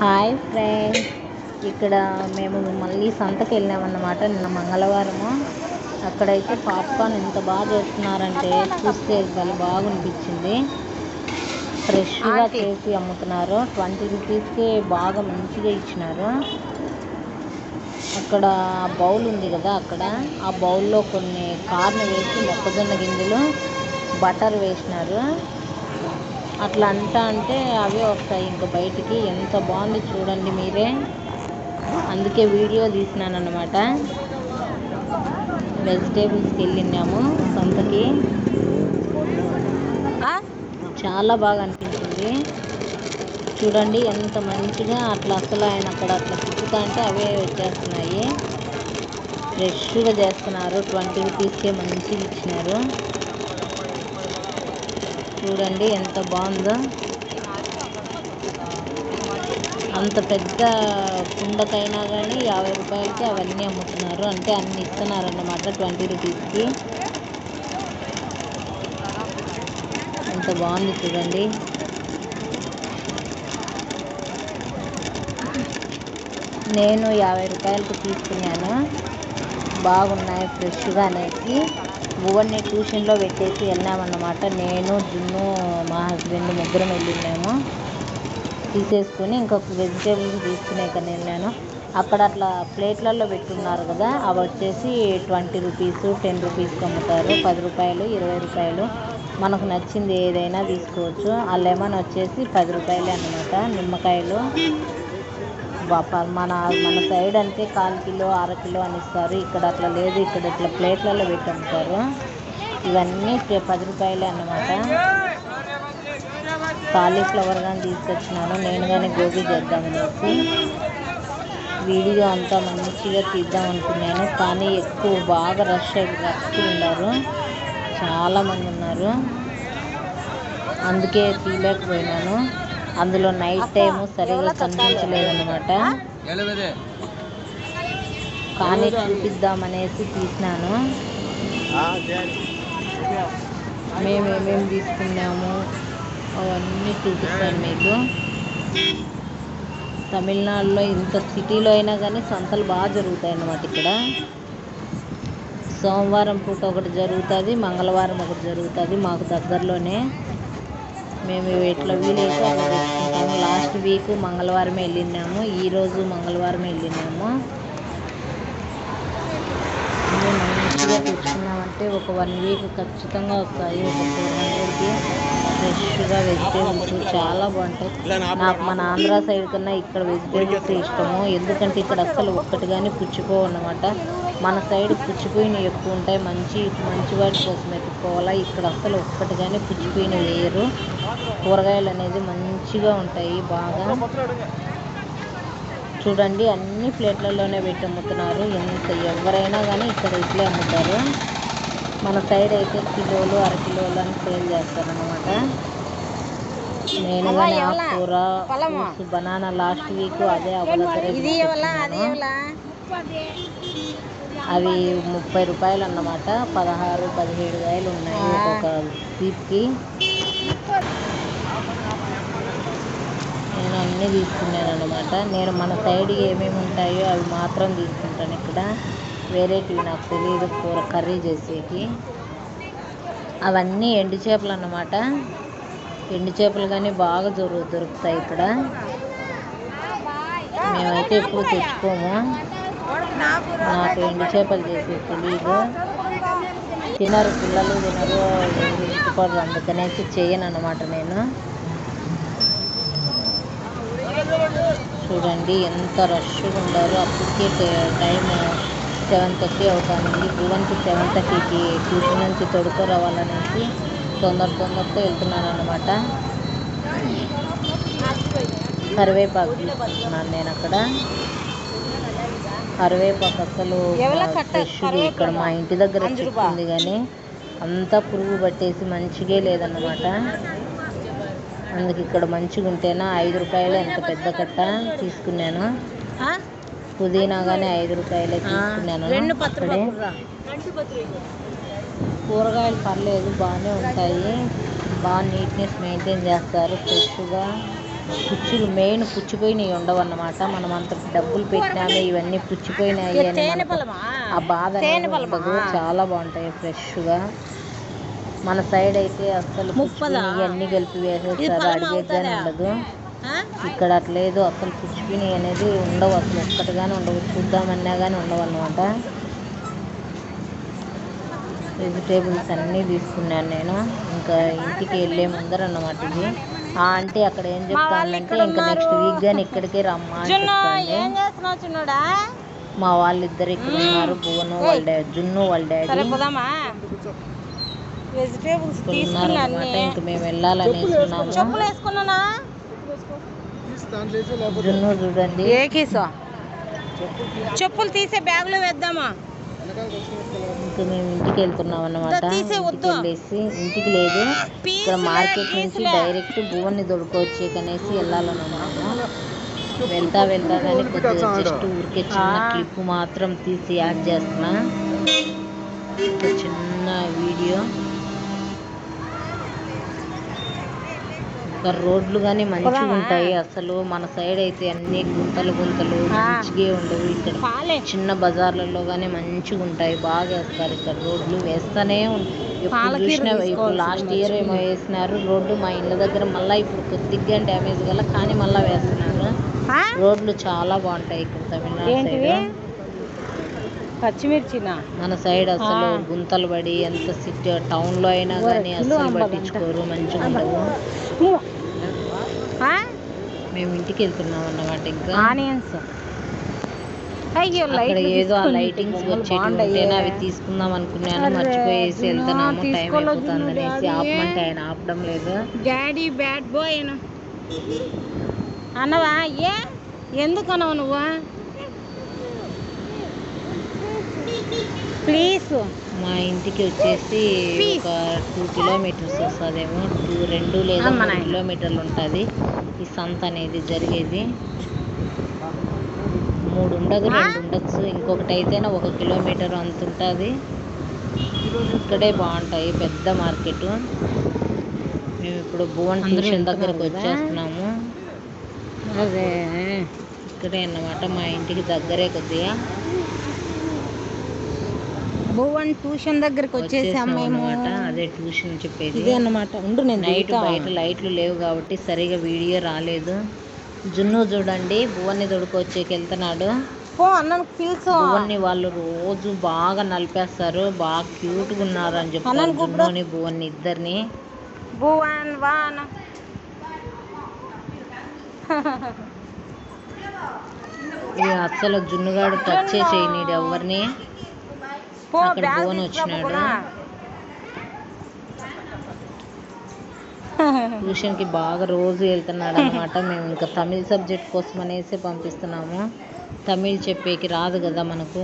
Hi friends ఇక్కడ మేము మళ్ళీ సంతకి వెళ్ళామన్నమాట నిన్న మంగళవారము. అక్కడైతే పాప్కార్న్ ఎంత బాగా చేస్తున్నారంటే చూస్తే భలే బాగా అనిపించింది ఫ్రెష్గా చేసి అమ్ముతున్నారు. ట్వంటీ రూపీస్కి బాగా మంచిగా ఇచ్చినారు. అక్కడ బౌల్ ఉంది కదా అక్కడ. ఆ బౌల్లో కొన్ని కార్న్ వేసి మొక్కజొన్న గింజలు బటర్ వేసినారు. అట్లా అంటా అంటే అవే వస్తాయి. ఇంకా బయటికి ఎంత బాగుంది చూడండి మీరే. అందుకే వీడియో తీసినాను అనమాట వెజిటేబుల్స్కి వెళ్ళినాము సొంతకి. చాలా బాగా అనిపించింది. చూడండి ఎంత మంచిగా అట్లా అసలు ఆయన అక్కడ అట్లా తిప్పుతా అంటే అవే వచ్చేస్తున్నాయి ఫ్రెష్గా చేస్తున్నారు. ట్వంటీ రూపీస్కే మంచిగా ఇచ్చినారు. చూడండి ఎంత బాగుందో. అంత పెద్ద కుండకైనా కానీ యాభై రూపాయలకి అవన్నీ అమ్ముతున్నారు. అంటే అన్ని ఇస్తున్నారు అన్నమాట ట్వంటీ రూపీస్కి. ఎంత బాగుంది చూడండి. నేను యాభై రూపాయలకు తీసుకున్నాను. బాగున్నాయి ఫ్రెష్గా అనేసి. భువన్ని ట్యూషన్లో పెట్టేసి వెళ్ళామన్నమాట. నేను జున్ను మా హస్బెండ్ ముగ్గురం వెళ్ళినాము తీసేసుకొని ఇంకొక వెజిటేబుల్స్ తీసుకునే కానీ వెళ్ళాను. అక్కడ అట్లా ప్లేట్లలో పెట్టున్నారు కదా అవి వచ్చేసి ట్వంటీ రూపీస్ టెన్ రూపీస్కి అమ్ముతారు పది రూపాయలు ఇరవై రూపాయలు. మనకు నచ్చింది ఏదైనా తీసుకోవచ్చు. ఆ లెమన్ వచ్చేసి పది రూపాయలే అన్నమాట. నిమ్మకాయలు మన మన సైడ్ అంటే కాల్ కిలో అర కిలో అని ఇస్తారు. ఇక్కడ అట్లా లేదు. ఇక్కడ ఇట్లా ప్లేట్లలో పెట్టి అమ్ముతారు ఇవన్నీ పది రూపాయలే అన్నమాట. కాలీఫ్లవర్ కానీ తీసుకొచ్చినాను. నేను కానీ గోబీ చేద్దామనేసి వీడియో అంతా మంచిగా తీద్దాం అనుకున్నాను. కానీ ఎక్కువ బాగా రష్ అయి రష్ ఉన్నారు. చాలామంది ఉన్నారు. అందుకే తీయలేకపోయినాను. అందులో నైట్ టైము సరిగా కనిపించలేదన్నమాట. కానీ చూపిద్దామనేసి తీసినాను. మేము ఏమేమి తీసుకున్నాము అవన్నీ చూపిస్తాను మీకు. తమిళనాడులో ఇంత సిటీలో అయినా కానీ సంతలు బాగా జరుగుతాయి అన్నమాట ఇక్కడ. సోమవారం పూట ఒకటి జరుగుతుంది మంగళవారం ఒకటి జరుగుతుంది మాకు దగ్గరలోనే. మేము ఎట్లా వీలైతే అట్లా తెచ్చుకుంటాము. లాస్ట్ వీక్ మంగళవారమే వెళ్ళినాము. ఈరోజు మంగళవారమే వెళ్ళినాము అన్నీ మంచిగా తెచ్చుకున్నామంటే ఒక వన్ వీక్ ఖచ్చితంగా వస్తాయి ఒక ఫోర్ హండ్రెడ్కి ఫ్రెష్గా వెజిటేబుల్స్ చాలా బాగుంటాయి. నాకు మన ఆంధ్ర సైడ్ కన్నా ఇక్కడ వెజిటేబుల్స్ ఇష్టము. ఎందుకంటే ఇక్కడ అస్సలు ఒక్కటి కానీ పుచ్చిపోవు అన్నమాట. మన సైడ్ పుచ్చిపోయినవి ఎక్కువ ఉంటాయి. మంచి మంచి వాటి కోసం ఎత్తుకోవాలా ఇక్కడ అస్సలు ఒక్కటి కానీ పుచ్చిపోయినవి వేయరు కూరగాయలు అనేది మంచిగా ఉంటాయి బాగా. చూడండి అన్ని ప్లేట్లలోనే పెట్టి అమ్ముతున్నారు. ఎంత ఎవరైనా కానీ ఇక్కడ ఇట్లే అమ్ముతారు. మన సైడ్ అయితే కిలోలు అర కిలోలు అని సేల్ చేస్తారనమాట నేను కానీ ఆకుకూర ఫ్రూట్స్ బనానా లాస్ట్ వీక్ అదే. అవి ముప్పై రూపాయలు అన్నమాట పదహారు పదిహేడు వేలు ఉన్నాయి ఒక్కొక్క సీప్కి నేను అన్నీ తీసుకున్నాను అనమాట నేను మన సైడ్ ఏమేమి ఉంటాయో అవి మాత్రం తీసుకుంటాను ఇక్కడ. వేరేటివి నాకు తెలియదు కూర కర్రీ చేసేకి. అవన్నీ ఎండు చేపలు అన్నమాట. ఎండు చేపలు కానీ బాగా దొరు దొరుకుతాయి ఇక్కడ. మేమైతే ఎప్పుడు తెచ్చుకోము. నాకు ఎండు చేపలు చేసే తెలియదు తినరు పిల్లలు తినరు ఎవరు ఇష్టపడరు అందుకనేసి చేయను అనమాట నేను. చూడండి ఎంత రష్గా ఉండారో అప్పటికే టైం సెవెన్ థర్టీ అవుతుంది. భువన్కి సెవెన్ థర్టీకి ట్యూషన్ నుంచి తొడుకు రావాలనేసి తొందర తొందరతో వెళ్తున్నాను అనమాట కరివేపాకు తీసుకుంటున్నాను నేను అక్కడ. కరివేపాకు అసలు ఇక్కడ మా ఇంటి దగ్గర చెట్టు కానీ అంతా పురుగు పట్టేసి మంచిగా లేదన్నమాట. అందుకు ఇక్కడ మంచిగా ఉంటేనా ఐదు రూపాయలు ఎంత పెద్ద కట్ట తీసుకున్నాను. పుదీనా కానీ ఐదు రూపాయలే తీసుకున్నాను. అక్కడే కూరగాయలు పర్లేదు బాగానే ఉంటాయి. బాగా నీట్నెస్ మెయింటైన్ చేస్తారు ఫ్రెష్గా. పుచ్చులు మెయిన్ పుచ్చిపోయినవి ఉండవు అన్నమాట మనం అంత డబ్బులు పెట్టినామే ఇవన్నీ పుచ్చిపోయినాయి అని ఆ బాధ చాలా బాగుంటాయి ఫ్రెష్గా. మన సైడ్ అయితే అసలు అన్ని కలిపి వేసేస్తారు అడిగేగానే ఉండదు. ఇక్కడ అట్లేదు అసలు పుచ్చిపోయి అనేది ఉండవు అసలు ఒక్కటిగానే ఉండవు. చూద్దామన్నా కానీ ఉండవు అన్నమాట. వెజిటేబుల్స్ అన్నీ తీసుకున్నాను నేను. ఇంకా ఇంటికి వెళ్ళే ముందర అన్నమాట ఇది. ఆ ఆంటీ అక్కడ ఏం చెప్తానంటే ఇంకా నెక్స్ట్ వీక్ కానీ ఇక్కడికే రమ్మా. మా వాళ్ళిద్దరు ఇక్కడ ఉన్నారు భువను వాళ్ళ డాడీ జున్ను వాళ్ళ డాడీ. వెజిటేబుల్స్ ఇంక మేము వెళ్ళాలనేసి ఉన్నాము వేసుకున్నానా? జున్ను చూడండి. ఏ కీసో చెప్పులు తీసే బ్యాగ్లో వేద్దామా? ఇంకా మేము ఇంటికి వెళ్తున్నాం అన్నమాట. తీసే ఇంటికి వద్దు. వెళ్ళేసి ఇంటికి లేదు. ఇక్కడ మార్కెట్ నుంచి డైరెక్ట్ భువన్ని దొడుకోవచ్చు అనేసి వెళ్ళాలన్నమాట. వెళ్తా వెళ్తా కానీ కొద్దిగా జస్ట్ ఊరికే చిన్న క్లిప్ మాత్రం తీసి యాడ్ చేస్తున్నా. ఒక చిన్న వీడియో. రోడ్లు కానీ మంచిగా ఉంటాయి అసలు. మన సైడ్ అయితే అన్ని గుంతలు గుంతలు మంచిగా ఉండవు ఇక్కడ. చిన్న బజార్లలో కానీ మంచిగా ఉంటాయి. బాగా వేస్తారు ఇక్కడ రోడ్లు. వేస్తానే ఇప్పుడు లాస్ట్ ఇయర్ ఏమో వేసినారు రోడ్డు మా ఇళ్ళ దగ్గర. మళ్ళీ ఇప్పుడు కొద్దిగా డ్యామేజ్ గల కానీ మళ్ళీ వేస్తున్నారు. రోడ్లు చాలా బాగుంటాయి ఇక్కడ తమిళనాడు సైడ్. పచ్చిమిర్చినా? మన సైడ్ అసలు. గుంతలు పడి ఎంత సిటీ టౌన్లో అయినా కానీ అసలు. పట్టించుకోరు మంచిగా ఉండవు మేము ఇంటికి వెళ్తున్నాం అన్నమాట ఇంకా. ఆనియన్స్. అయ్యో లైట్ ఏదో ఆ లైటింగ్స్ వచ్చేటి ఉంటేనే అవి తీసుకుందాం అనుకున్నాను మర్చిపోయేసి వెళ్తున్నాము టైం అయిపోతుంది అనేసి. ఆపమంటే ఆయన ఆపడం లేదు. డాడీ బ్యాడ్ బాయ్ అన్నవా ఏ? ఎందుకు అన్నావు నువ్వు? ప్లీజ్. మా ఇంటికి వచ్చేసి. ఒక టూ కిలోమీటర్స్ వస్తుందేమో. టూ రెండు లేదా మూడు. కిలోమీటర్లు ఉంటుంది. ఈ సంత అనేది జరిగేది. మూడు ఉండదు? రెండు ఉండొచ్చు. ఇంకొకటి అయితేనే ఒక కిలోమీటర్ అంత ఉంటుంది. ఇక్కడే బాగుంటాయి పెద్ద మార్కెట్. మేము ఇప్పుడు భువన్ ట్యూషన్ దగ్గరకు? వచ్చేస్తున్నాము. అదే. ఇక్కడే అన్నమాట మా ఇంటికి దగ్గరే కొద్దిగా. భువన్ ట్యూషన్ దగ్గరికి వచ్చేసాం మేము. అదే ట్యూషన్ చెప్పేది. ఇదే అనమాట ఉండు నేను నైట్ బయట లైట్లు లేవు కాబట్టి సరిగా వీడియో రాలేదు. జున్ను చూడండి. భువన్ని దొడుకొచ్చేకి వెళ్తున్నాడు. పో అన్నకు పిలుసు భువన్ని వాళ్ళు రోజు బాగా నలిపేస్తారు. బాగా క్యూట్గా ఉన్నారు అని చెప్పి జున్నుని భువన్ని ఇద్దరిని. భువన్ వాన్ అసలు జున్నుగాడు టచ్ చేయనీడు ఎవరిని? అక్కడ వచ్చినాడు. ట్యూషన్కి బాగా రోజు వెళ్తున్నాడు అనమాట మేము ఇంకా తమిళ సబ్జెక్ట్ కోసం అనేసి పంపిస్తున్నాము. తమిళ్ చెప్పేకి రాదు కదా మనకు.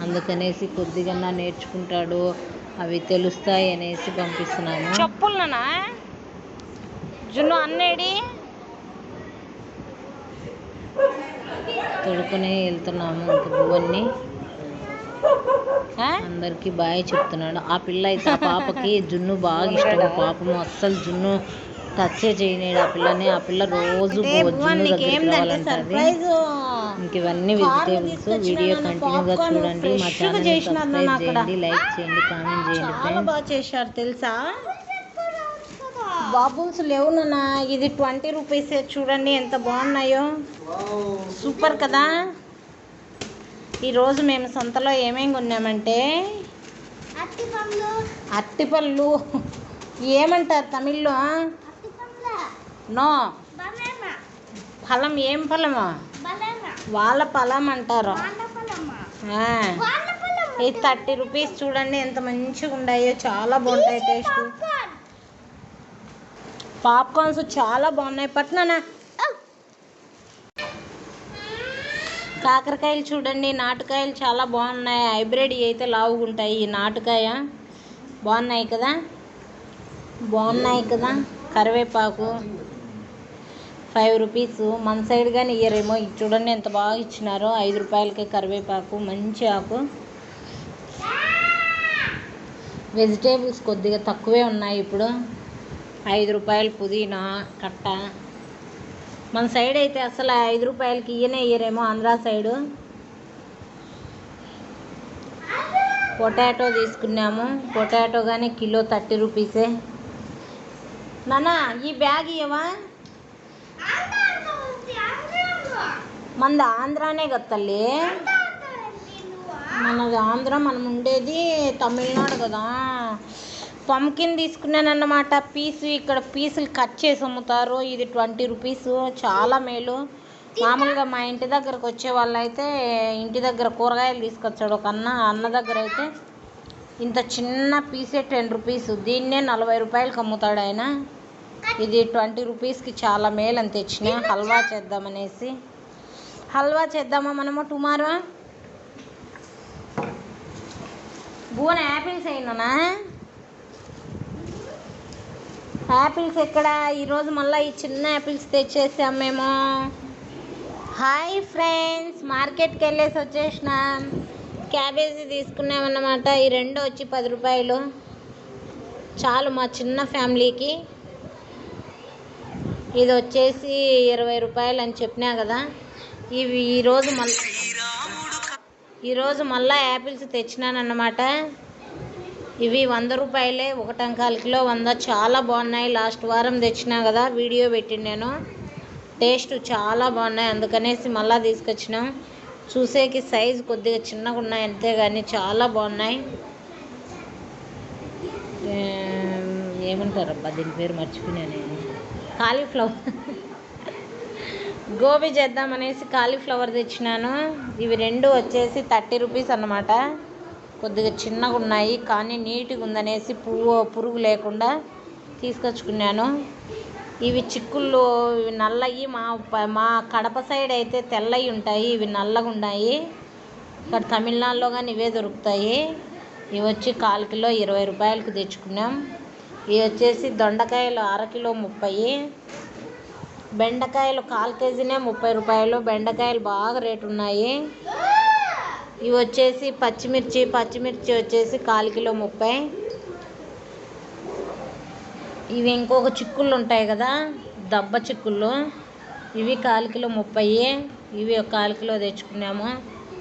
అందుకనేసి కొద్దిగా నేర్చుకుంటాడు. అవి తెలుస్తాయి అనేసి పంపిస్తున్నాము. చెప్పులనా జున్ను అన్నేడి? తొడుకునే వెళ్తున్నాము ఇంక భువన్ని? అందరికి బాయ్ చెప్తున్నాడు. ఆ పిల్ల అయితే ఆ పాపకి జున్ను బాగా ఇష్టం. పాపము అస్సలు జున్ను టచ్ చేయలేడు ఆ పిల్లని ఆ పిల్ల రోజు ఇంక ఇవన్నీ వెజిటేబుల్స్ వీడియో కంటిన్యూగా చూడండి. మా ఛానల్ సబ్స్క్రైబ్. చేయండి. లైక్ చేయండి కామెంట్ చేయండి బాగా చేశారు తెలుసా? బాబుల్స్ లేవు నాన్న. ఇది ట్వంటీ రూపీస్ చూడండి ఎంత బాగున్నాయో. సూపర్ కదా? ఈరోజు మేము సంతలో ఏమేమి కొన్నామంటే? అట్టిపళ్ళు ఏమంటారు తమిళ్ళో? నో. ఫలం ఏం ఫలమా? వాళ్ళ ఫలం అంటారు. ఇది థర్టీ రూపీస్ చూడండి ఎంత మంచిగా ఉన్నాయో. చాలా బాగుంటాయి టేస్ట్. పాప్కార్న్స్ చాలా బాగున్నాయి. పట్నానా? కాకరకాయలు చూడండి నాటుకాయలు చాలా బాగున్నాయి. హైబ్రిడ్ అయితే లావుగుంటాయి. ఈ నాటుకాయ బాగున్నాయి కదా? బాగున్నాయి కదా? కరివేపాకు ఫైవ్ రూపీస్. మన సైడ్ కానీ ఇయ్యరేమో. ఇది చూడండి ఎంత బాగా ఇచ్చినారో. ఐదు రూపాయలకే కరివేపాకు. మంచి ఆకు. వెజిటేబుల్స్ కొద్దిగా తక్కువే ఉన్నాయి ఇప్పుడు. ఐదు రూపాయలు పుదీనా కట్ట. మన సైడ్ అయితే అసలు ఐదు రూపాయలకి ఇయ్యనే ఇయ్యరేమో ఆంధ్ర సైడు. పొటాటో తీసుకున్నాము. పొటాటో కానీ కిలో థర్టీ రూపీసే. నాన్న ఈ బ్యాగ్ ఇవ్వవా మనది ఆంధ్రానే కదా తల్లి? మనది ఆంధ్ర మనం ఉండేది తమిళనాడు కదా. పంకిన్ తీసుకున్నానన్నమాట. పీసు ఇక్కడ పీసులు కట్ చేసి అమ్ముతారు. ఇది ట్వంటీ రూపీస్. చాలా మేలు. మామూలుగా మా ఇంటి దగ్గరకు వచ్చే వాళ్ళైతే ఇంటి దగ్గర కూరగాయలు తీసుకొచ్చాడు ఒక అన్న. అన్న దగ్గర అయితే ఇంత చిన్న పీసే టెన్ రూపీస్. దీన్నే నలభై రూపాయలకి అమ్ముతాడు ఆయన. ఇది ట్వంటీ రూపీస్కి చాలా మేలు అని తెచ్చిన. హల్వా చేద్దామనేసి. హల్వా చేద్దామా మనము టుమారో? భువన యాపిల్స్ అయినానా? యాపిల్స్ ఎక్కడ? ఈరోజు మళ్ళీ ఈ చిన్న యాపిల్స్ తెచ్చేసాం మేము. హాయ్ ఫ్రెండ్స్ మార్కెట్కి వెళ్ళేసి వచ్చేసినాం. క్యాబేజీ తీసుకున్నామన్నమాట ఈ రెండు వచ్చి పది రూపాయలు. చాలు మా చిన్న ఫ్యామిలీకి ఇది వచ్చేసి ఇరవై రూపాయలు అని చెప్పినా కదా. ఇవి ఈరోజు మళ్ళీ ఈరోజు మళ్ళీ యాపిల్స్ తెచ్చినానన్నమాట. ఇవి వంద రూపాయలే ఒకటంకాల కిలో వంద. చాలా బాగున్నాయి. లాస్ట్ వారం తెచ్చినా కదా వీడియో పెట్టిండాను టేస్ట్ చాలా బాగున్నాయి. అందుకనేసి మళ్ళీ తీసుకొచ్చినాం. చూసేకి సైజు కొద్దిగా చిన్నగా ఉన్నాయి అంతే కానీ చాలా బాగున్నాయి. ఏమంటారు అబ్బా దీని పేరు మర్చిపోయినాను కాలీఫ్లవర్. గోబీ చేద్దామనేసి కాలీఫ్లవర్ తెచ్చినాను. ఇవి రెండు వచ్చేసి థర్టీ రూపీస్ అన్నమాట. కొద్దిగా చిన్నగా ఉన్నాయి కానీ నీట్గా ఉందనేసి పువ్వు పురుగు లేకుండా తీసుకొచ్చుకున్నాను. ఇవి చిక్కుళ్ళు ఇవి నల్లవి మా ప- మా కడప సైడ్ అయితే తెల్లవి ఉంటాయి ఇవి నల్లగా ఉన్నాయి. ఇక్కడ తమిళనాడులో కానీ ఇవే దొరుకుతాయి. ఇవి వచ్చి కాల్ కిలో ఇరవై రూపాయలకు తెచ్చుకున్నాం. ఇవి వచ్చేసి దొండకాయలు అరకిలో ముప్పై బెండకాయలు కాల్ కేజీనే ముప్పై రూపాయలు బెండకాయలు బాగా రేటు ఉన్నాయి. ఇవి వచ్చేసి పచ్చిమిర్చి పచ్చిమిర్చి వచ్చేసి కాలు కిలో ముప్పై. ఇవి ఇంకొక చిక్కుళ్ళు ఉంటాయి కదా దబ్బ చిక్కుళ్ళు. ఇవి కాలు కిలో ముప్పై. ఇవి ఒక కాలు కిలో తెచ్చుకున్నాము.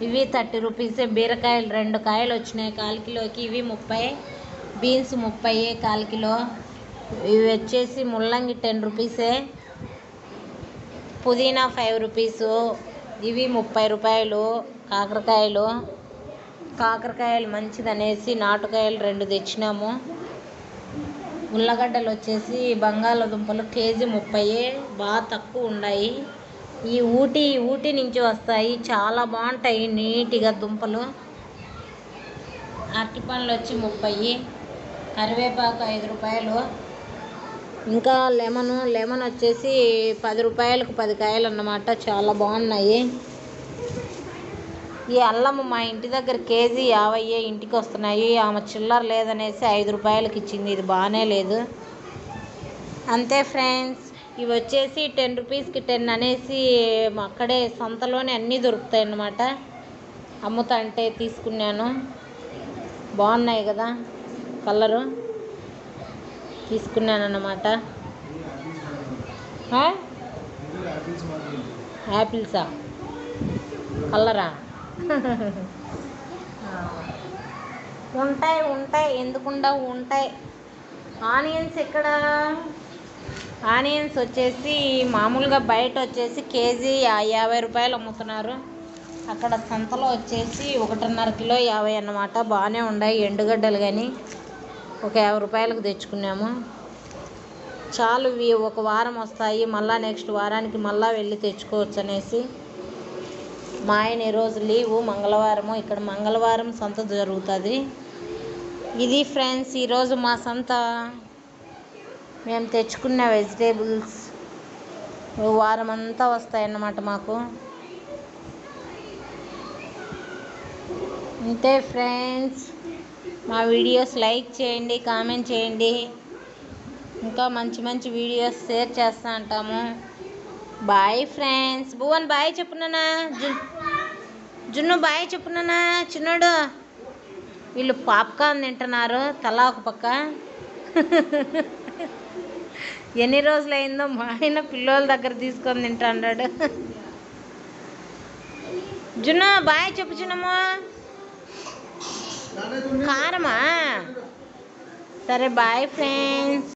ఇవి థర్టీ రూపీసే. బీరకాయలు రెండు కాయలు వచ్చినాయి కాలు కిలోకి. ఇవి ముప్పై. బీన్స్ ముప్పై కాలు కిలో. ఇవి వచ్చేసి ముల్లంగి టెన్ రూపీసే. పుదీనా ఫైవ్ రూపీసు. ఇవి ముప్పై రూపాయలు. కాకరకాయలు. కాకరకాయలు మంచిదనేసి నాటుకాయలు రెండు తెచ్చినాము. ఉల్లగడ్డలు వచ్చేసి బంగాళదుంపలు కేజీ ముప్పై బాగా తక్కువ ఉన్నాయి ఈ ఊటీ ఊటీ నుంచి వస్తాయి. చాలా బాగుంటాయి నీట్గా దుంపలు. అరటిపండ్లు వచ్చి ముప్పై కరివేపాకు ఐదు రూపాయలు. ఇంకా లెమన్ లెమన్ వచ్చేసి పది రూపాయలకు పది కాయలు అన్నమాట చాలా బాగున్నాయి. ఈ అల్లం మా ఇంటి దగ్గర కేజీ యాభై ఇంటికి వస్తున్నాయి. ఆమె చిల్లర లేదనేసి ఐదు రూపాయలకి ఇచ్చింది. ఇది బాగానే లేదు. అంతే ఫ్రెండ్స్. ఇవి వచ్చేసి టెన్ రూపీస్కి టెన్ అనేసి అక్కడే సంతలోనే అన్నీ దొరుకుతాయి అన్నమాట. అమ్ముతా అంటే తీసుకున్నాను. బాగున్నాయి కదా కలరు. తీసుకున్నాను అన్నమాట? యాపిల్సా? కలరా? ఉంటాయి ఉంటాయి ఎందుకుండా ఉంటాయి. ఆనియన్స్ ఎక్కడ? ఆనియన్స్ వచ్చేసి మామూలుగా బయట వచ్చేసి కేజీ యాభై రూపాయలు అమ్ముతున్నారు. అక్కడ సంతలో వచ్చేసి ఒకటిన్నర కిలో యాభై అన్నమాట. బాగానే ఉన్నాయి ఎండుగడ్డలు కానీ ఒక యాభై రూపాయలకు తెచ్చుకున్నాము. చాలు ఇవి ఒక వారం వస్తాయి. మళ్ళీ నెక్స్ట్ వారానికి మళ్ళీ వెళ్ళి తెచ్చుకోవచ్చు అనేసి. మా ఆయన ఈరోజు లీవు మంగళవారము. ఇక్కడ మంగళవారం సంత జరుగుతుంది. ఇది ఫ్రెండ్స్ ఈరోజు మా సంత మేము తెచ్చుకున్న వెజిటేబుల్స్ వారం అంతా వస్తాయన్నమాట మాకు. అంతే ఫ్రెండ్స్ మా వీడియోస్ లైక్ చేయండి కామెంట్ చేయండి. ఇంకా మంచి మంచి వీడియోస్ షేర్ చేస్తూ ఉంటాము. బాయ్ ఫ్రెండ్స్ భువన్ బాయ్ చెప్పున్నానా జున్ జున్ను బాయ్ చెప్పున్నానా చిన్నోడు వీళ్ళు పాప్కార్న్ తింటున్నారు. తలా ఒక పక్క. ఎన్ని రోజులు అయిందో మా ఆయన పిల్లోల దగ్గర తీసుకొని తింటా అన్నాడు జున్ను బాయ్ చెప్పు చిన్నమ్మా. కారమా? సరే బాయ్ ఫ్రెండ్స్